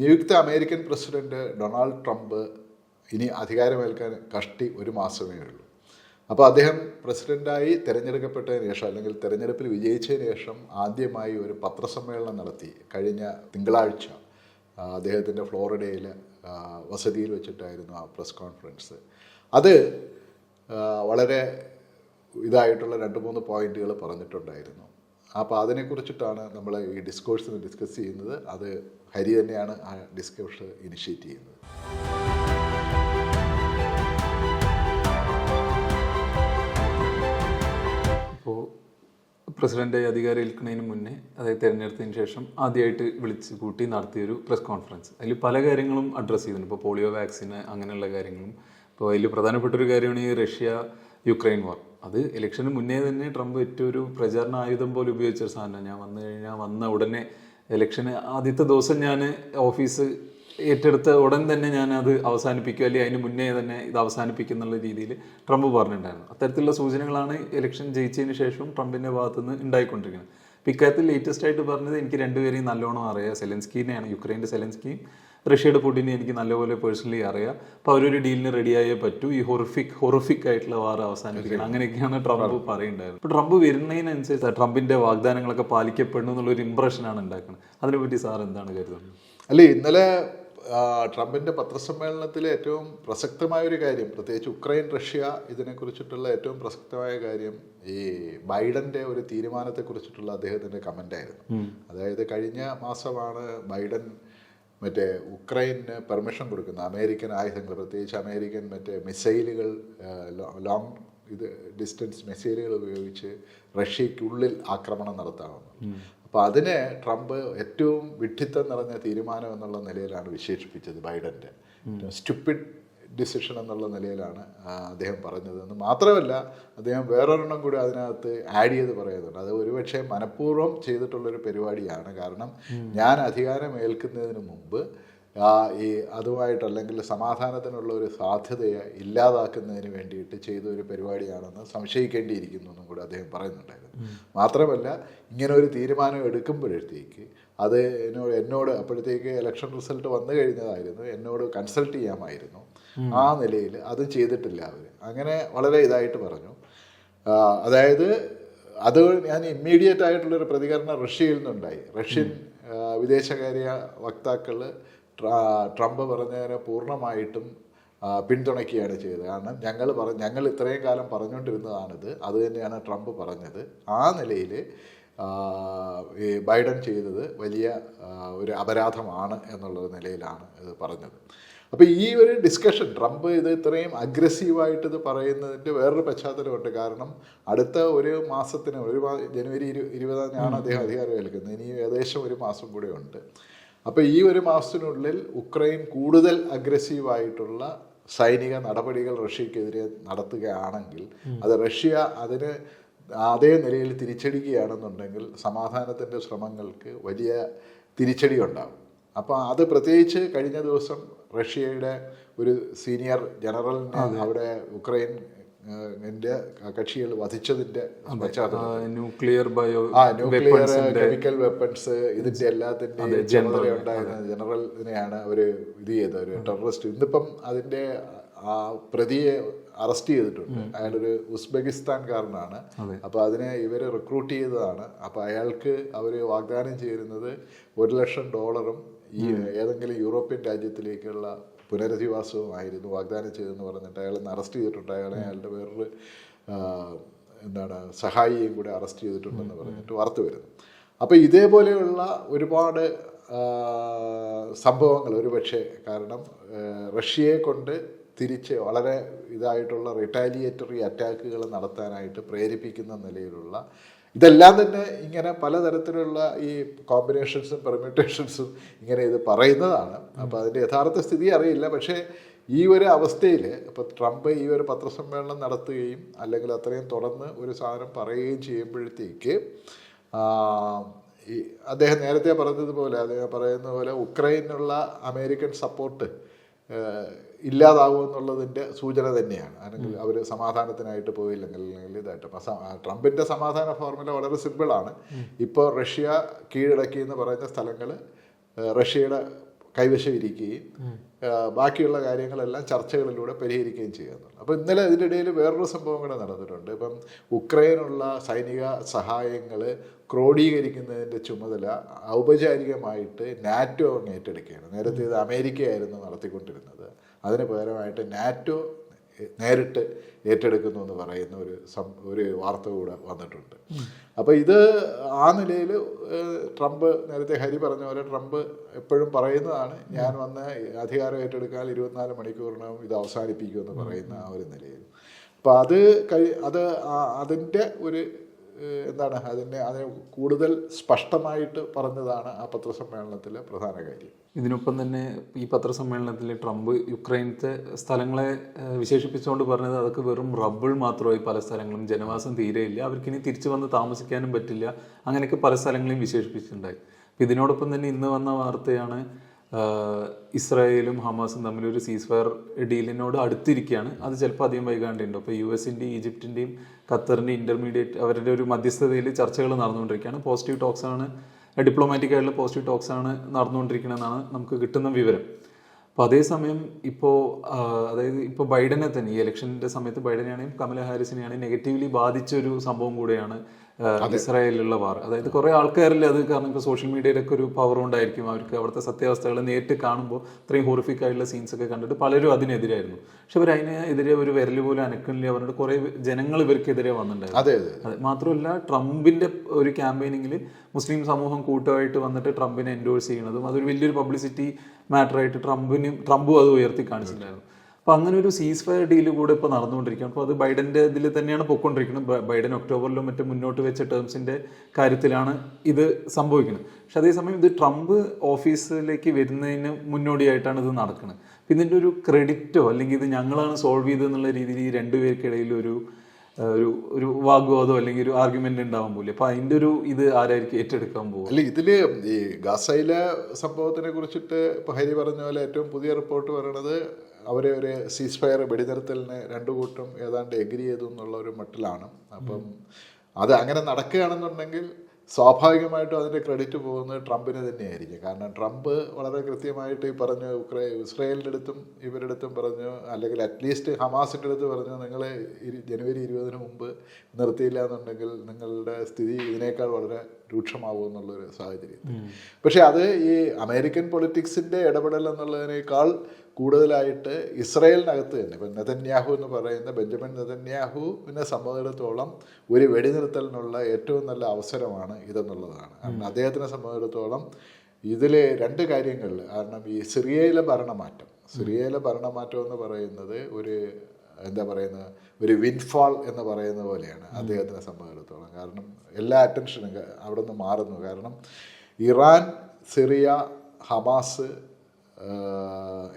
നിയുക്ത American president Donald Trump ഇനി അധികാരമേൽക്കാൻ കഷ്ടി ഒരു മാസമേ ഉള്ളൂ. അപ്പോൾ അദ്ദേഹം പ്രസിഡന്റായി തിരഞ്ഞെടുക്കപ്പെട്ടതിന് ശേഷം അല്ലെങ്കിൽ തിരഞ്ഞെടുപ്പിൽ വിജയിച്ചതിന് ശേഷം ആദ്യമായി ഒരു പത്രസമ്മേളനം നടത്തി. കഴിഞ്ഞ തിങ്കളാഴ്ച അദ്ദേഹത്തിന്റെ ഫ്ലോറിഡയിൽ വസതിയിൽ വെച്ചിട്ടായിരുന്നു ആ പ്രസ് കോൺഫറൻസ്. അത് വളരെ ഇതായിട്ടുള്ള രണ്ട് മൂന്ന് പോയിന്റുകൾ പറഞ്ഞിട്ടുണ്ടായിരുന്നു. അപ്പോൾ അതിനെക്കുറിച്ചിട്ടാണ് നമ്മൾ ഈ ഡിസ്കോഴ്സിൽ ഡിസ്കസ് ചെയ്യുന്നത്. അത് ഹരി തന്നെയാണ് ആ ഡിസ്കോഴ്സ് ഇനിഷ്യേറ്റ് ചെയ്യുന്നത്. ഇപ്പോൾ പ്രസിഡന്റ് അധികാരം ഏൽക്കുന്നതിന് മുന്നേ അതായത് തിരഞ്ഞെടുത്തതിന് ശേഷം ആദ്യമായിട്ട് വിളിച്ച് കൂട്ടി നടത്തിയൊരു പ്രസ് കോൺഫറൻസ്. അതിൽ പല കാര്യങ്ങളും അഡ്രസ്സ് ചെയ്തിട്ടുണ്ട്. ഇപ്പോൾ പോളിയോ വാക്സിന് അങ്ങനെയുള്ള കാര്യങ്ങളും. ഇപ്പോൾ അതിൽ പ്രധാനപ്പെട്ട ഒരു കാര്യമാണ് ഈ റഷ്യ യുക്രൈൻ വാർ. അത് ഇലക്ഷന് മുന്നേ തന്നെ ട്രംപ് ഏറ്റവും ഒരു പ്രചാരണ ആയുധം പോലെ ഉപയോഗിച്ച ഒരു സാധനം ഞാൻ വന്നു കഴിഞ്ഞാൽ വന്ന ഉടനെ ഇലക്ഷന് ആദ്യത്തെ ദിവസം ഞാൻ ഓഫീസ് ഏറ്റെടുത്ത ഉടൻ തന്നെ ഞാൻ അത് അവസാനിപ്പിക്കുക അല്ലെങ്കിൽ അതിന് മുന്നേ തന്നെ ഇത് അവസാനിപ്പിക്കും എന്നുള്ള രീതിയിൽ ട്രംപ് പറഞ്ഞിട്ടുണ്ടായിരുന്നു. അത്തരത്തിലുള്ള സൂചനകളാണ് ഇലക്ഷൻ ജയിച്ചതിന് ശേഷം ട്രംപിന്റെ ഭാഗത്തുനിന്ന് ഉണ്ടായിക്കൊണ്ടിരിക്കുന്നത്. ഇക്കാര്യത്തിൽ ലേറ്റസ്റ്റ് ആയിട്ട് പറഞ്ഞത് എനിക്ക് രണ്ടുപേരെയും നല്ലോണം അറിയാം. സെലൻസ്കീനെയാണ് യുക്രൈന്റെ സെലൻസ്കിയും റഷ്യയുടെ പുടിനെ എനിക്ക് നല്ലപോലെ പേഴ്സണലി അറിയാം. അപ്പോൾ അവരൊരു ഡീലിന് റെഡിയായേ പറ്റൂ. ഈ ഹൊറിഫിക് ഹൊറിഫിക് ആയിട്ടുള്ള വാർ അവസാനിപ്പിക്കണം. അങ്ങനെയൊക്കെയാണ് ട്രംപ് പറയുണ്ടായിരുന്നത് ഇപ്പോൾ ട്രംപ് വരുന്നതിനനുസരിച്ച് ട്രംപിന്റെ വാഗ്ദാനങ്ങളൊക്കെ പാലിക്കപ്പെടുന്നു എന്നുള്ളൊരു ഇമ്പ്രഷനാണ് ഉണ്ടാക്കുന്നത്. അതിനെപ്പറ്റി സാർ എന്താണ് കരുതുന്നത്? അല്ലേ ഇന്നലെ ട്രംപിന്റെ പത്രസമ്മേളനത്തിലെ ഏറ്റവും പ്രസക്തമായ ഒരു കാര്യം പ്രത്യേകിച്ച് ഉക്രൈൻ റഷ്യ ഇതിനെക്കുറിച്ചിട്ടുള്ള ഏറ്റവും പ്രസക്തമായ കാര്യം ഈ ബൈഡന്റെ ഒരു തീരുമാനത്തെക്കുറിച്ചിട്ടുള്ള അദ്ദേഹത്തിന്റെ കമന്റ് ആയിരുന്നു. അതായത് കഴിഞ്ഞ മാസമാണ് ബൈഡൻ മറ്റേ ഉക്രൈന് പെർമിഷൻ കൊടുക്കുന്ന. അമേരിക്കൻ ആയുധങ്ങൾ പ്രത്യേകിച്ച് അമേരിക്കൻ മറ്റേ മിസൈലുകൾ ലോങ് ഇത് ഡിസ്റ്റൻസ് മിസൈലുകൾ ഉപയോഗിച്ച് റഷ്യക്കുള്ളിൽ ആക്രമണം നടത്താമെന്ന് അപ്പോൾ അതിനെ ട്രംപ് ഏറ്റവും വിഡ്ഢിത്തം നിറഞ്ഞ തീരുമാനം എന്നുള്ള നിലയിലാണ് വിശേഷിപ്പിച്ചത് ബൈഡന്റെ സ്റ്റുപ്പിഡ് ഡിസിഷൻ എന്നുള്ള നിലയിലാണ് അദ്ദേഹം പറഞ്ഞതെന്ന് മാത്രമല്ല അദ്ദേഹം വേറൊരെണ്ണം കൂടി അതിനകത്ത് ആഡ് ചെയ്ത് പറയുന്നുണ്ട്. അത് ഒരുപക്ഷെ മനഃപൂർവം ചെയ്തിട്ടുള്ളൊരു പരിപാടിയാണ്. കാരണം ഞാൻ അധികാരം ഏൽക്കുന്നതിന് മുമ്പ് ഈ അതുമായിട്ട് അല്ലെങ്കിൽ സമാധാനത്തിനുള്ള ഒരു സാധ്യതയെ ഇല്ലാതാക്കുന്നതിന് വേണ്ടിയിട്ട് ചെയ്ത ഒരു പരിപാടിയാണെന്ന് സംശയിക്കേണ്ടിയിരിക്കുന്നു എന്നും കൂടി അദ്ദേഹം പറയുന്നുണ്ടായിരുന്നു. മാത്രമല്ല ഇങ്ങനെ ഒരു തീരുമാനം എടുക്കുമ്പോഴത്തേക്ക് അത് എന്നോട് എന്നോട് അപ്പോഴത്തേക്ക് ഇലക്ഷൻ റിസൾട്ട് വന്നു കഴിഞ്ഞതായിരുന്നു. എന്നോട് കൺസൾട്ട് ചെയ്യാമായിരുന്നു. ആ നിലയിൽ അത് ചെയ്തിട്ടില്ല അവർ അങ്ങനെ വളരെ ഇതായിട്ട് പറഞ്ഞു. അതായത് അത് ഞാൻ ഇമ്മീഡിയറ്റ് ആയിട്ടുള്ളൊരു പ്രതികരണം റഷ്യയിൽ നിന്നുണ്ടായി. റഷ്യൻ വിദേശകാര്യ വക്താക്കൾ ട്രംപ് പറഞ്ഞതിനെ പൂർണമായിട്ടും പിന്തുണയ്ക്കുകയാണ് ചെയ്തത്. കാരണം ഞങ്ങൾ പറ ഞങ്ങൾ ഇത്രയും കാലം പറഞ്ഞുകൊണ്ടിരുന്നതാണിത്. അത് തന്നെയാണ് ട്രംപ് പറഞ്ഞത്. ആ നിലയിൽ ഈ ബൈഡൻ ചെയ്തത് വലിയ ഒരു അപരാധമാണ് എന്നുള്ള നിലയിലാണ് ഇത് പറഞ്ഞത്. അപ്പോൾ ഈ ഒരു ഡിസ്കഷൻ ട്രംപ് ഇത് ഇത്രയും അഗ്രസീവായിട്ട് ഇത് പറയുന്നതിന്റെ വേറൊരു പശ്ചാത്തലമുണ്ട്. കാരണം അടുത്ത ഒരു മാസത്തിന് ഒരു മാ ജനുവരി ഇരു ഇരുപതാം അദ്ദേഹം അധികാരം ഏൽക്കുന്നത്. ഇനി ഏകദേശം ഒരു മാസം കൂടെ ഉണ്ട്. അപ്പോൾ ഈ ഒരു മാസത്തിനുള്ളിൽ ഉക്രൈൻ കൂടുതൽ അഗ്രസീവായിട്ടുള്ള സൈനിക നടപടികൾ റഷ്യക്കെതിരെ നടത്തുകയാണെങ്കിൽ അത് റഷ്യ അതിന് അതേ നിലയിൽ തിരിച്ചടിക്കുകയാണെന്നുണ്ടെങ്കിൽ സമാധാനത്തിന്റെ ശ്രമങ്ങൾക്ക് വലിയ തിരിച്ചടി ഉണ്ടാകും അപ്പോൾ അത് പ്രത്യേകിച്ച് കഴിഞ്ഞ ദിവസം റഷ്യയുടെ ഒരു സീനിയർ ജനറലിനെ അവിടെ ഉക്രൈൻ എന്റെ കക്ഷികൾ വധിച്ചതിന്റെ ന്യൂക്ലിയർ ബയോ ആ ന്യൂക്ലിയർ കെമിക്കൽ വെപ്പൺസ് ഇതിന്റെ എല്ലാത്തിന്റെ ജനറൽ. ജനറലിനെയാണ് അവർ ഇത് ചെയ്തത് ഒരു ടെററിസ്റ്റ്. ഇന്നിപ്പം അതിന്റെ ആ പ്രതിയെ അറസ്റ്റ് ചെയ്തിട്ടുണ്ട്. അയാളൊരു ഉസ്ബെകിസ്ഥാൻകാരനാണ് അപ്പൊ അതിനെ ഇവർ റിക്രൂട്ട് ചെയ്തതാണ്. അപ്പൊ അയാൾക്ക് അവർ വാഗ്ദാനം ചെയ്തിരുന്നത് ഒരു ലക്ഷം ഡോളറും ഈ ഏതെങ്കിലും യൂറോപ്യൻ രാജ്യത്തിലേക്കുള്ള പുനരധിവാസവുമായിരുന്നു. വാഗ്ദാനം ചെയ്തെന്ന് പറഞ്ഞിട്ട് അയാളെ അറസ്റ്റ് ചെയ്തിട്ടുണ്ട്. അയാളെ അയാളുടെ വേറൊരു എന്താണ് സഹായിയെയും കൂടെ അറസ്റ്റ് ചെയ്തിട്ടുണ്ടെന്ന് പറഞ്ഞിട്ട് വാർത്ത വരുന്നു. അപ്പോൾ ഇതേപോലെയുള്ള ഒരുപാട് സംഭവങ്ങൾ ഒരുപക്ഷെ കാരണം റഷ്യയെ കൊണ്ട് തിരിച്ച് വളരെ ഇതായിട്ടുള്ള റിട്ടാലിയേറ്ററി അറ്റാക്കുകൾ നടത്താനായിട്ട് പ്രേരിപ്പിക്കുന്ന നിലയിലുള്ള ഇതെല്ലാം തന്നെ ഇങ്ങനെ പലതരത്തിലുള്ള ഈ കോമ്പിനേഷൻസും പെർമ്യൂട്ടേഷൻസും ഇങ്ങനെ ഇത് പറയുന്നതാണ്. അപ്പോൾ അതിന്റെ യഥാർത്ഥ സ്ഥിതി അറിയില്ല. പക്ഷേ ഈ ഒരു അവസ്ഥയിൽ ഇപ്പോൾ ട്രംപ് ഈ ഒരു പത്രസമ്മേളനം നടത്തുകയും അല്ലെങ്കിൽ അത്രയും തുടർന്ന് ഒരു സാധനം പറയുകയും ചെയ്യുമ്പോഴത്തേക്ക് ഈ അദ്ദേഹം നേരത്തെ പറഞ്ഞതുപോലെ അദ്ദേഹം പറയുന്ന പോലെ ഉക്രൈനുള്ള അമേരിക്കൻ സപ്പോർട്ട് ഇല്ലാതാകുമെന്നുള്ളതിന്റെ സൂചന തന്നെയാണ്. അല്ലെങ്കിൽ അവർ സമാധാനത്തിനായിട്ട് പോയില്ലെങ്കിൽ അല്ലെങ്കിൽ ഇതായിട്ട്. ട്രംപിന്റെ സമാധാന ഫോർമുല വളരെ സിമ്പിളാണ്. ഇപ്പോൾ റഷ്യ കീഴടക്കി എന്ന് പറയുന്ന സ്ഥലങ്ങൾ റഷ്യയുടെ കൈവശം ഇരിക്കുകയും ബാക്കിയുള്ള കാര്യങ്ങളെല്ലാം ചർച്ചകളിലൂടെ പരിഹരിക്കുകയും ചെയ്യുന്നു അപ്പോൾ ഇന്നലെ ഇതിന്റെ ഇടയിൽ വേറൊരു സംഭവം കൂടെ നടന്നിട്ടുണ്ട്. ഇപ്പം ഉക്രൈനുള്ള സൈനിക സഹായങ്ങൾ ക്രോഡീകരിക്കുന്നതിന്റെ ചുമതല ഔപചാരികമായിട്ട് നാറ്റോ ഏറ്റെടുക്കുകയാണ്. നേരത്തെ ഇത് അമേരിക്കയായിരുന്നു നടത്തിക്കൊണ്ടിരുന്നത്. അതിന് പകരമായിട്ട് നാറ്റോ നേരിട്ട് ഏറ്റെടുക്കുന്നു എന്ന് പറയുന്ന ഒരു സം ഒരു വാർത്ത കൂടെ വന്നിട്ടുണ്ട്. അപ്പോൾ ഇത് ആ നിലയിൽ ട്രംപ് നേരത്തെ ഹരി പറഞ്ഞ പോലെ ട്രംപ് എപ്പോഴും പറയുന്നതാണ് ഞാൻ വന്ന് അധികാരം ഏറ്റെടുക്കാൻ ഇരുപത്തിനാല് മണിക്കൂറിനകം ഇത് അവസാനിപ്പിക്കുമെന്ന് പറയുന്ന ആ ഒരു നിലയിൽ. അപ്പോൾ അത് കഴി അത് അതിന്റെ ഒരു എന്താണ് അതിനെ അതിനെ കൂടുതൽ സ്പഷ്ടമായിട്ട് പറഞ്ഞതാണ് ആ പത്രസമ്മേളനത്തിലെ പ്രധാന കാര്യം. ഇതിനൊപ്പം തന്നെ ഈ പത്രസമ്മേളനത്തിൽ ട്രംപ് യുക്രൈനത്തെ സ്ഥലങ്ങളെ വിശേഷിപ്പിച്ചുകൊണ്ട് പറഞ്ഞത് അതൊക്കെ വെറും റബ്ബിൾ മാത്രമായി പല സ്ഥലങ്ങളും ജനവാസം തീരെയില്ല അവർക്കിനി തിരിച്ചു വന്ന് താമസിക്കാനും പറ്റില്ല അങ്ങനെയൊക്കെ പല സ്ഥലങ്ങളെയും വിശേഷിപ്പിച്ചിട്ടുണ്ടായി. ഇതിനോടൊപ്പം തന്നെ ഇന്ന് വന്ന വാർത്തയാണ് ഇസ്രായേലും ഹമാസും തമ്മിൽ ഒരു സീസ് ഫയർ ഡീലിനോട് അടുത്തിരിക്കുകയാണ്. അത് ചിലപ്പോൾ അധികം വൈകാണ്ടുണ്ട് അപ്പോൾ യു എസിന്റെയും ഈജിപ്തിന്റെയും ഖത്തറിന്റെ ഇന്റർമീഡിയറ്റ് അവരുടെ ഒരു മധ്യസ്ഥതയിൽ ചർച്ചകൾ നടന്നുകൊണ്ടിരിക്കുകയാണ്. പോസിറ്റീവ് ടോക്സ് ആണ് ഡിപ്ലോമാറ്റിക് ആയിട്ടുള്ള പോസിറ്റീവ് ടോക്സ് ആണ് നടന്നുകൊണ്ടിരിക്കണമെന്നാണ് നമുക്ക് കിട്ടുന്ന വിവരം. അപ്പോൾ അതേസമയം ഇപ്പോൾ അതായത് ഇപ്പോൾ ബൈഡനെ തന്നെ ഈ ഇലക്ഷന്റെ സമയത്ത് ബൈഡനെയാണെങ്കിലും കമല ഹാരിസിനെയാണെങ്കിലും നെഗറ്റീവ്ലി ബാധിച്ച ഒരു സംഭവം കൂടെയാണ് ഇസ്രായേലിലുള്ള വാർ. അതായത് കുറെ ആൾക്കാരിൽ അത് കാരണം ഇപ്പോൾ സോഷ്യൽ മീഡിയയിലൊക്കെ ഒരു പവർ ഉണ്ടായിരിക്കും. അവർക്ക് അവിടുത്തെ സത്യാവസ്ഥകൾ നേരിട്ട് കാണുമ്പോൾ ഇത്രയും ഹോറിഫിക് ആയിട്ടുള്ള സീൻസ് ഒക്കെ കണ്ടിട്ട് പലരും അതിനെതിരായിരുന്നു. പക്ഷെ അവർ അതിനെതിരെ ഒരു വിരൽ പോലും അനക്കുന്നില്ല. അവരുടെ കുറെ ജനങ്ങൾ ഇവർക്കെതിരെ വന്നിട്ടുണ്ടായിരുന്നു. അതെ അതെ. അതെ മാത്രമല്ല ട്രംപിന്റെ ഒരു ക്യാമ്പയിനിങ്ങിൽ മുസ്ലിം സമൂഹം കൂട്ടമായിട്ട് വന്നിട്ട് ട്രംപിനെ എൻഡോഴ്സ് ചെയ്യണതും അതൊരു വലിയൊരു പബ്ലിസിറ്റി മാറ്ററായിട്ട് ട്രംപിനും ട്രംപും അത് ഉയർത്തി കാണിച്ചിട്ടുണ്ടായിരുന്നു. അപ്പോൾ അങ്ങനെ ഒരു സീസ് ഫയർ ഡീൽ കൂടെ ഇപ്പോൾ നടന്നുകൊണ്ടിരിക്കുകയാണ്. അപ്പോൾ അത് ബൈഡന്റെ ഇതിൽ തന്നെയാണ് പൊയ്ക്കൊണ്ടിരിക്കുന്നത്. ബൈഡൻ ഒക്ടോബറിലും മറ്റും മുന്നോട്ട് വെച്ച ടേംസിന്റെ കാര്യത്തിലാണ് ഇത് സംഭവിക്കുന്നത്. പക്ഷെ അതേസമയം ഇത് ട്രംപ് ഓഫീസിലേക്ക് വരുന്നതിന് മുന്നോടിയായിട്ടാണ് ഇത് നടക്കുന്നത്. അപ്പം ഇതിന്റെ ഒരു ക്രെഡിറ്റോ അല്ലെങ്കിൽ ഇത് ഞങ്ങളാണ് സോൾവ് ചെയ്തതെന്നുള്ള രീതിയിൽ ഈ രണ്ടുപേർക്കിടയിൽ ഒരു ഒരു ഒരു വാഗ്വാദോ അല്ലെങ്കിൽ ഒരു ആർഗ്യുമെന്റ് ഉണ്ടാവാൻ പോലെ അപ്പൊ അതിന്റെ ഒരു ഇത് ആരായിരിക്കും ഏറ്റെടുക്കാൻ പോകും അല്ല ഇതിൽ ഈ ഗാസയിലെ സംഭവത്തിനെ കുറിച്ചിട്ട് ഇപ്പൊ ഹരി പറഞ്ഞ പോലെ ഏറ്റവും പുതിയ റിപ്പോർട്ട് പറയണത് അവരെ ഒരു സീസ് ഫയർ വെടിനിർത്തലിന് രണ്ടു കൂട്ടം ഏതാണ്ട് എഗ്രി ചെയ്തു എന്നുള്ള ഒരു മട്ടിലാണ്. അപ്പം അത് അങ്ങനെ നടക്കുകയാണെന്നുണ്ടെങ്കിൽ സ്വാഭാവികമായിട്ടും അതിന്റെ ക്രെഡിറ്റ് പോകുന്നത് ട്രംപിന് തന്നെയായിരിക്കും. കാരണം ട്രംപ് വളരെ കൃത്യമായിട്ട് ഈ പറഞ്ഞു ഉക്രൈ ഇസ്രയേലിന്റെ അടുത്തും ഇവരുടെ അടുത്തും പറഞ്ഞു അല്ലെങ്കിൽ അറ്റ്ലീസ്റ്റ് ഹമാസിന്റെ അടുത്ത് പറഞ്ഞു നിങ്ങൾ ജനുവരി ഇരുപതിന് മുമ്പ് നിർത്തിയില്ല എന്നുണ്ടെങ്കിൽ നിങ്ങളുടെ സ്ഥിതി ഇതിനേക്കാൾ വളരെ രൂക്ഷമാവും എന്നുള്ളൊരു സാഹചര്യം പക്ഷേ അത് ഈ അമേരിക്കൻ പൊളിറ്റിക്സിന്റെ ഇടപെടൽ എന്നുള്ളതിനേക്കാൾ കൂടുതലായിട്ട് ഇസ്രയേലിനകത്ത് തന്നെ. ഇപ്പം നെതന്യാഹു എന്ന് പറയുന്ന ബെഞ്ചമിൻ നെതന്യാഹുവിനെ സംബന്ധിച്ചിടത്തോളം ഒരു വെടിനിർത്തലിനുള്ള ഏറ്റവും നല്ല അവസരമാണ് ഇതെന്നുള്ളതാണ്. കാരണം അദ്ദേഹത്തിനെ സംബന്ധിച്ചിടത്തോളം ഇതിലെ രണ്ട് കാര്യങ്ങളിൽ കാരണം ഈ സിറിയയിലെ ഭരണമാറ്റം. സിറിയയിലെ ഭരണമാറ്റം എന്ന് പറയുന്നത് ഒരു എന്താ പറയുന്നത്? ഒരു വിൻഫാൾ എന്ന് പറയുന്ന പോലെയാണ് അദ്ദേഹത്തിനെ സംബന്ധിച്ചിടത്തോളം കാരണം എല്ലാ അറ്റൻഷനും അവിടെ നിന്ന് മാറുന്നു. കാരണം ഇറാൻ സിറിയ ഹമാസ്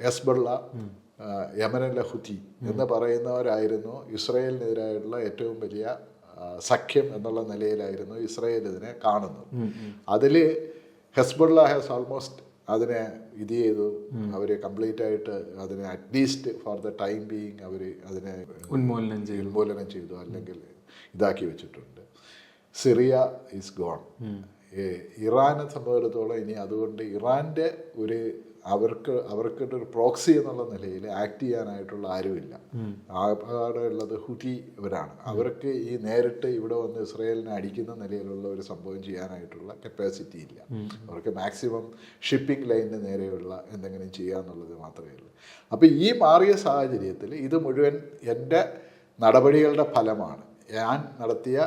എസ്ബള്ള യമനിലെ ഹുതി എന്ന് പറയുന്നവരായിരുന്നു ഇസ്രയേലിനെതിരായിട്ടുള്ള ഏറ്റവും വലിയ സഖ്യം എന്നുള്ള നിലയിലായിരുന്നു ഇസ്രയേൽ ഇതിനെ കാണുന്നത്. അതിൽ ഹെസ്ബുള്ള ഹാസ് ഓൾമോസ്റ്റ് അതിനെ ഇത് ചെയ്തു. അവർ കംപ്ലീറ്റ് ആയിട്ട് അതിനെ at least for the time being അവർ അതിനെ ഉന്മൂലനം ചെയ്തു. ഉന്മൂലനം ചെയ്തു. അല്ലെങ്കിൽ ഇതാക്കി വെച്ചിട്ടുണ്ട്. സിറിയ ഈസ് ഗോൺ ഇറാനെ സംബന്ധിച്ചിടത്തോളം ഇനി അതുകൊണ്ട് ഇറാന്റെ ഒരു അവർക്ക് അവർക്കിട്ട് ഒരു പ്രോക്സി എന്നുള്ള നിലയിൽ ആക്ട് ചെയ്യാനായിട്ടുള്ള ആരുമില്ല. ആകെ ഉള്ളത് ഹുതി ഇവരാണ്. അവർക്ക് ഈ നേരിട്ട് ഇവിടെ വന്ന് ഇസ്രയേലിനെ അടിക്കുന്ന നിലയിലുള്ള ഒരു സംഭവം ചെയ്യാനായിട്ടുള്ള കപ്പാസിറ്റി ഇല്ല. അവർക്ക് മാക്സിമം ഷിപ്പിംഗ് ലൈനിന് നേരെയുള്ള എന്തെങ്കിലും ചെയ്യാന്നുള്ളത് മാത്രമേ ഉള്ളൂ. അപ്പോൾ ഈ മാറിയ സാഹചര്യത്തിൽ ഇത് മുഴുവൻ എന്റെ നടപടികളുടെ ഫലമാണ്. ഞാൻ നടത്തിയ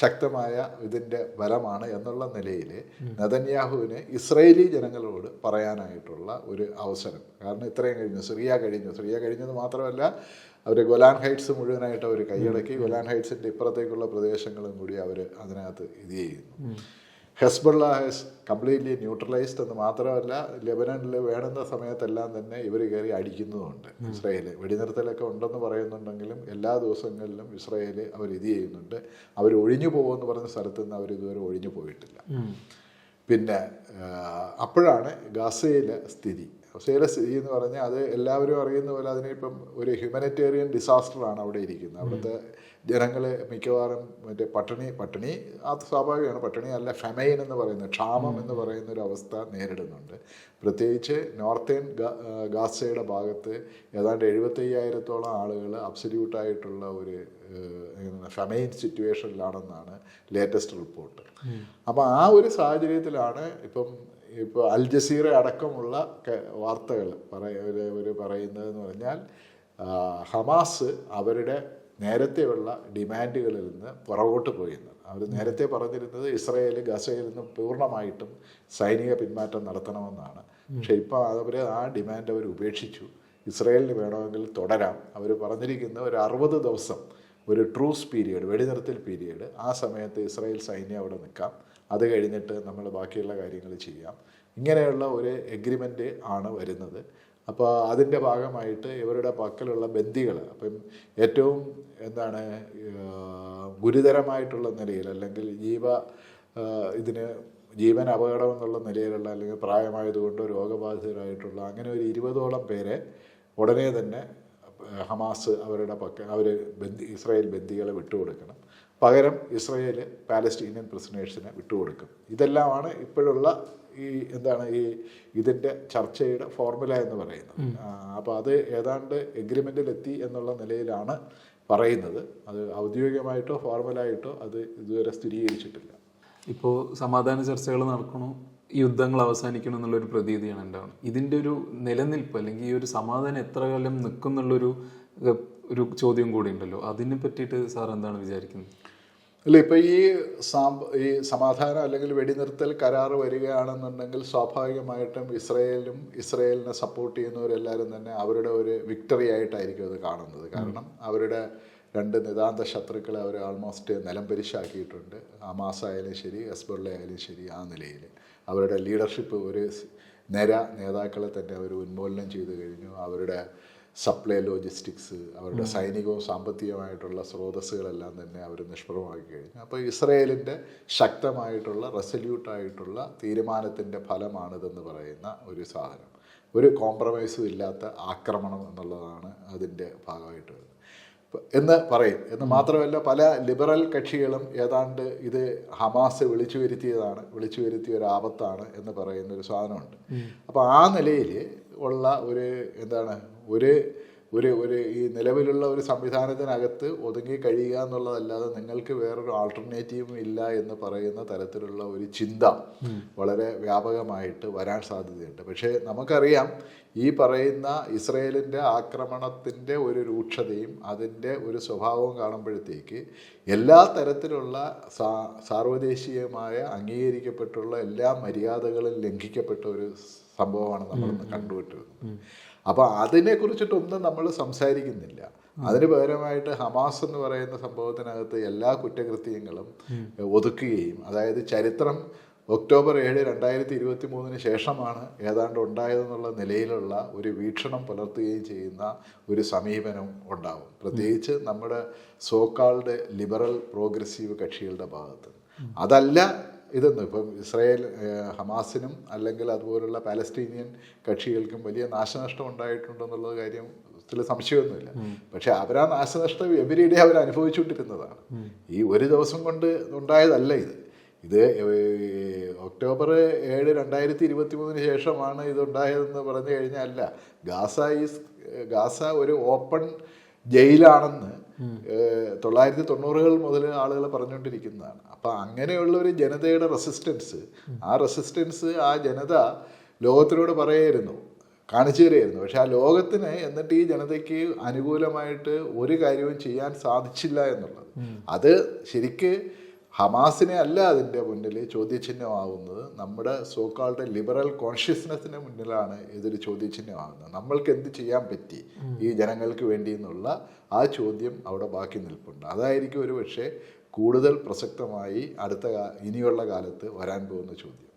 ശക്തമായ ഇതിന്റെ ബലമാണ് എന്നുള്ള നിലയിൽ നദന്യാഹുവിന് ഇസ്രയേലി ജനങ്ങളോട് പറയാനായിട്ടുള്ള ഒരു അവസരം. കാരണം ഇത്രയും കഴിഞ്ഞു. സിറിയ കഴിഞ്ഞു. സിറിയ കഴിഞ്ഞത് മാത്രമല്ല അവർ ഗൊലാൻ ഹൈറ്റ്സ് മുഴുവനായിട്ട് അവർ കൈയടക്കി. ഗൊലാൻ ഹൈറ്റ്സിന്റെ ഇപ്പുറത്തേക്കുള്ള പ്രദേശങ്ങളും കൂടി അവർ അതിനകത്ത് ഇത് ചെയ്യുന്നു. ഹെസ്ബുള്ള ഹാസ് കംപ്ലീറ്റ്ലി ന്യൂട്രലൈസ്ഡ് എന്ന് മാത്രമല്ല ലെബനനിൽ വേണ്ടുന്ന സമയത്തെല്ലാം തന്നെ ഇവർ കയറി അടിക്കുന്നതുണ്ട്. ഇസ്രയേൽ വെടിനിർത്തലൊക്കെ ഉണ്ടെന്ന് പറയുന്നുണ്ടെങ്കിലും എല്ലാ ദിവസങ്ങളിലും ഇസ്രയേൽ അവർ ഇത് ചെയ്യുന്നുണ്ട്. അവർ ഒഴിഞ്ഞു പോകുമെന്ന് പറഞ്ഞ സ്ഥലത്ത് നിന്ന് അവർ ഇതുവരെ ഒഴിഞ്ഞു പോയിട്ടില്ല. പിന്നെ അപ്പോഴാണ് ഗസയിലെ സ്ഥിതി. ഗസയിലെ സ്ഥിതി എന്ന് പറഞ്ഞാൽ അത് എല്ലാവരും അറിയുന്ന പോലെ അതിനിപ്പം ഒരു ഹ്യൂമനിറ്റേറിയൻ ഡിസാസ്റ്ററാണ് അവിടെ ഇരിക്കുന്നത്. അവിടുത്തെ ജനങ്ങൾ മിക്കവാറും മറ്റേ പട്ടിണി പട്ടിണി അത് സ്വാഭാവികമാണ്. പട്ടിണി അല്ല ഫെമൈൻ എന്ന് പറയുന്ന ക്ഷാമം എന്ന് പറയുന്ന ഒരു അവസ്ഥ നേരിടുന്നുണ്ട്. പ്രത്യേകിച്ച് നോർത്തേൺ ഗാസയുടെ ഭാഗത്ത് ഏതാണ്ട് എഴുപത്തയ്യായിരത്തോളം ആളുകൾ അബ്സല്യൂട്ടായിട്ടുള്ള ഒരു ഫെമൈൻ സിറ്റുവേഷനിലാണെന്നാണ് ലേറ്റസ്റ്റ് റിപ്പോർട്ട് അപ്പോൾ ആ ഒരു സാഹചര്യത്തിലാണ് ഇപ്പം ഇപ്പോൾ അൽ ജസീറ അടക്കമുള്ള വാർത്തകൾ പറയ ഒരു- ഒരു പറയുന്നതെന്ന് പറഞ്ഞാൽ ഹമാസ് അവരുടെ നേരത്തെയുള്ള ഡിമാൻഡുകളിൽ നിന്ന് പുറകോട്ട് പോയിരുന്നു. അവർ നേരത്തെ പറഞ്ഞിരുന്നത് ഇസ്രയേൽ ഗസയിൽ നിന്ന് പൂർണമായിട്ടും സൈനിക പിന്മാറ്റം നടത്തണമെന്നാണ്. പക്ഷെ ഇപ്പോൾ അവർ ആ ഡിമാൻഡ് അവർ ഉപേക്ഷിച്ചു. ഇസ്രയേലിന് വേണമെങ്കിൽ തുടരാം. അവർ പറഞ്ഞിരിക്കുന്ന ഒരു അറുപത് ദിവസം ഒരു ട്രൂസ് പീരിയഡ് വെടിനിർത്തൽ പീരിയഡ് ആ സമയത്ത് ഇസ്രായേൽ സൈന്യം അവിടെ നിൽക്കാം. അത് കഴിഞ്ഞിട്ട് നമ്മൾ ബാക്കിയുള്ള കാര്യങ്ങൾ ചെയ്യാം. ഇങ്ങനെയുള്ള ഒരു എഗ്രിമെന്റ് ആണ് വരുന്നത്. അപ്പോൾ അതിന്റെ ഭാഗമായിട്ട് ഇവരുടെ പക്കലുള്ള ബന്ദികൾ അപ്പം ഏറ്റവും എന്താണ് ഗുരുതരമായിട്ടുള്ള നിലയിൽ അല്ലെങ്കിൽ ജീവ ഇതിന് ജീവൻ അപകടം എന്നുള്ള നിലയിലുള്ള അല്ലെങ്കിൽ പ്രായമായതുകൊണ്ട് രോഗബാധിതരായിട്ടുള്ള അങ്ങനെ ഒരു ഇരുപതോളം പേരെ ഉടനെ തന്നെ ഹമാസ് അവരുടെ പക്ക അവർ ബന്ദി ഇസ്രായേൽ ബന്ദികളെ വിട്ടുകൊടുക്കണം. പകരം ഇസ്രായേൽ പാലസ്റ്റീനിയൻ പ്രിസണേഴ്സിനെ വിട്ടുകൊടുക്കും. ഇതെല്ലാമാണ് ഇപ്പോഴുള്ള ഈ എന്താണ് ഈ ഇതിന്റെ ചർച്ചയുടെ ഫോർമുല എന്ന് പറയുന്നത്. അപ്പോൾ അത് ഏതാണ്ട് എഗ്രിമെന്റിലെത്തി എന്നുള്ള നിലയിലാണ് പറയുന്നത്. അത് ഔദ്യോഗികമായിട്ടോ ഫോർമലായിട്ടോ അത് ഇതുവരെ സ്ഥിരീകരിച്ചിട്ടില്ല. ഇപ്പോൾ സമാധാന ചർച്ചകൾ നടക്കണോ യുദ്ധങ്ങൾ അവസാനിക്കണം എന്നുള്ളൊരു പ്രതീതിയാണ് ഉണ്ടാവുന്നത് ഇതിന്റെ ഒരു നിലനിൽപ്പ് അല്ലെങ്കിൽ ഈ ഒരു സമാധാനം എത്ര കാലം നിൽക്കും എന്നുള്ളൊരു ഒരു ചോദ്യം കൂടി ഉണ്ടല്ലോ. അതിനെ പറ്റിയിട്ട് സാർ എന്താണ് വിചാരിക്കുന്നത്? അല്ല ഇപ്പോൾ ഈ സാമ്പ ഈ സമാധാനം അല്ലെങ്കിൽ വെടിനിർത്തൽ കരാർ വരികയാണെന്നുണ്ടെങ്കിൽ സ്വാഭാവികമായിട്ടും ഇസ്രയേലും ഇസ്രയേലിനെ സപ്പോർട്ട് ചെയ്യുന്നവരെല്ലാവരും തന്നെ അവരുടെ ഒരു വിക്ടറി ആയിട്ടായിരിക്കും അത് കാണുന്നത്. കാരണം അവരുടെ രണ്ട് നിതാന്ത ശത്രുക്കളെ അവർ ആൾമോസ്റ്റ് നിലം പരിശാക്കിയിട്ടുണ്ട് ഹമാസ് ആയാലും ശരി ഹെസ്ബുള്ള ആയാലും ശരി ആ നിലയിൽ. അവരുടെ ലീഡർഷിപ്പ് ഒരു നിര നേതാക്കളെ തന്നെ അവർ ഉന്മൂലനം ചെയ്തു കഴിഞ്ഞു. അവരുടെ സപ്ലൈ ലോജിസ്റ്റിക്സ് അവരുടെ സൈനികവും സാമ്പത്തികമായിട്ടുള്ള സ്രോതസ്സുകളെല്ലാം തന്നെ അവർ നിഷ്പ്രഭമാക്കി കഴിഞ്ഞു. അപ്പോൾ ഇസ്രയേലിന്റെ ശക്തമായിട്ടുള്ള റെസല്യൂട്ടായിട്ടുള്ള തീരുമാനത്തിന്റെ ഫലമാണിതെന്ന് പറയുന്ന ഒരു സാധനം. ഒരു കോംപ്രമൈസും ഇല്ലാത്ത ആക്രമണം എന്നുള്ളതാണ് അതിന്റെ ഭാഗമായിട്ട് വരുന്നത്. എന്ന് പറയും. എന്ന് മാത്രമല്ല പല ലിബറൽ കക്ഷികളും ഏതാണ്ട് ഇത് ഹമാസ് വിളിച്ചു വരുത്തിയതാണ് വിളിച്ചു വരുത്തിയ ഒരു ആപത്താണ് എന്ന് പറയുന്ന ഒരു സാധനമുണ്ട്. അപ്പോൾ ആ നിലയിൽ ഉള്ള ഒരു എന്താണ് ഒരു ഒരു ഒരു ഈ നിലവിലുള്ള ഒരു സംവിധാനത്തിനകത്ത് ഒതുങ്ങി കഴിയുക എന്നുള്ളതല്ലാതെ നിങ്ങൾക്ക് വേറൊരു ആൾട്ടർനേറ്റീവും ഇല്ല എന്ന് പറയുന്ന തരത്തിലുള്ള ഒരു ചിന്ത വളരെ വ്യാപകമായിട്ട് വരാൻ സാധ്യതയുണ്ട്. പക്ഷേ നമുക്കറിയാം ഈ പറയുന്ന ഇസ്രയേലിന്റെ ആക്രമണത്തിന്റെ ഒരു രൂക്ഷതയും അതിന്റെ ഒരു സ്വഭാവവും കാണുമ്പോഴത്തേക്ക് എല്ലാ തരത്തിലുള്ള സാ സാർവദേശീയമായ അംഗീകരിക്കപ്പെട്ടുള്ള എല്ലാ മര്യാദകളും ലംഘിക്കപ്പെട്ട ഒരു സംഭവമാണ് നമ്മൾ കണ്ടുവിട്ടിരുന്നത്. അപ്പോൾ അതിനെക്കുറിച്ചിട്ടൊന്നും നമ്മൾ സംസാരിക്കുന്നില്ല. അതിന് പകരമായിട്ട് ഹമാസ് എന്ന് പറയുന്ന സംഭവത്തിനകത്ത് എല്ലാ കുറ്റകൃത്യങ്ങളും ഒതുക്കുകയും അതായത് ചരിത്രം ഒക്ടോബർ ഏഴ് രണ്ടായിരത്തി ഇരുപത്തി മൂന്നിന് ശേഷമാണ് ഏതാണ്ട് ഉണ്ടായതെന്നുള്ള നിലയിലുള്ള ഒരു വീക്ഷണം പുലർത്തുകയും ചെയ്യുന്ന ഒരു സമീപനം ഉണ്ടാവും. പ്രത്യേകിച്ച് നമ്മുടെ സോക്കാൾഡ് ലിബറൽ പ്രോഗ്രസീവ് കക്ഷികളുടെ ഭാഗത്ത്. അതല്ല ഇതൊന്നും ഇപ്പം ഇസ്രായേൽ ഹമാസിനും അല്ലെങ്കിൽ അതുപോലുള്ള പാലസ്തീനിയൻ കക്ഷികൾക്കും വലിയ നാശനഷ്ടം ഉണ്ടായിട്ടുണ്ടെന്നുള്ള കാര്യം ത്തിൽ സംശയമൊന്നുമില്ല. പക്ഷെ അവരാ നാശനഷ്ടം എവരിഡേ അവർ അനുഭവിച്ചുകൊണ്ടിരുന്നതാണ്. ഈ ഒരു ദിവസം കൊണ്ട് ഉണ്ടായതല്ല ഇത്. ഇത് ഒക്ടോബർ ഏഴ് രണ്ടായിരത്തി ഇരുപത്തി മൂന്നിന് ശേഷമാണ് ഇതുണ്ടായതെന്ന് പറഞ്ഞു കഴിഞ്ഞാൽ അല്ല ഗാസ ഈസ് ഗാസ ഒരു ഓപ്പൺ ജയിലാണെന്ന് തൊള്ളായിരത്തി തൊണ്ണൂറുകൾ മുതൽ ആളുകൾ പറഞ്ഞുകൊണ്ടിരിക്കുന്നതാണ്. അപ്പം അങ്ങനെയുള്ള ഒരു ജനതയുടെ റെസിസ്റ്റൻസ് ആ റെസിസ്റ്റൻസ് ആ ജനത ലോകത്തിനോട് പറയായിരുന്നു കാണിച്ചു തരുമായിരുന്നു പക്ഷെ ആ ലോകത്തിന് എന്നിട്ട് ഈ ജനതയ്ക്ക് അനുകൂലമായിട്ട് ഒരു കാര്യവും ചെയ്യാൻ സാധിച്ചില്ല എന്നുള്ളത്. അത് ശരിക്ക് ഹമാസിനെ അല്ല അതിന്റെ മുന്നിൽ ചോദ്യചിഹ്നമാവുന്നത്. നമ്മുടെ സോക്കാളുടെ ലിബറൽ കോൺഷ്യസ്നെസ്സിന് മുന്നിലാണ് ഇതൊരു ചോദ്യചിഹ്നമാകുന്നത്. നമ്മൾക്ക് എന്ത് ചെയ്യാൻ പറ്റി ഈ ജനങ്ങൾക്ക് വേണ്ടി എന്നുള്ള ആ ചോദ്യം അവിടെ ബാക്കി നിൽപ്പുണ്ട്. അതായിരിക്കും ഒരു പക്ഷേ കൂടുതൽ പ്രസക്തമായി അടുത്ത ഇനിയുള്ള കാലത്ത് വരാൻ പോകുന്ന ചോദ്യം.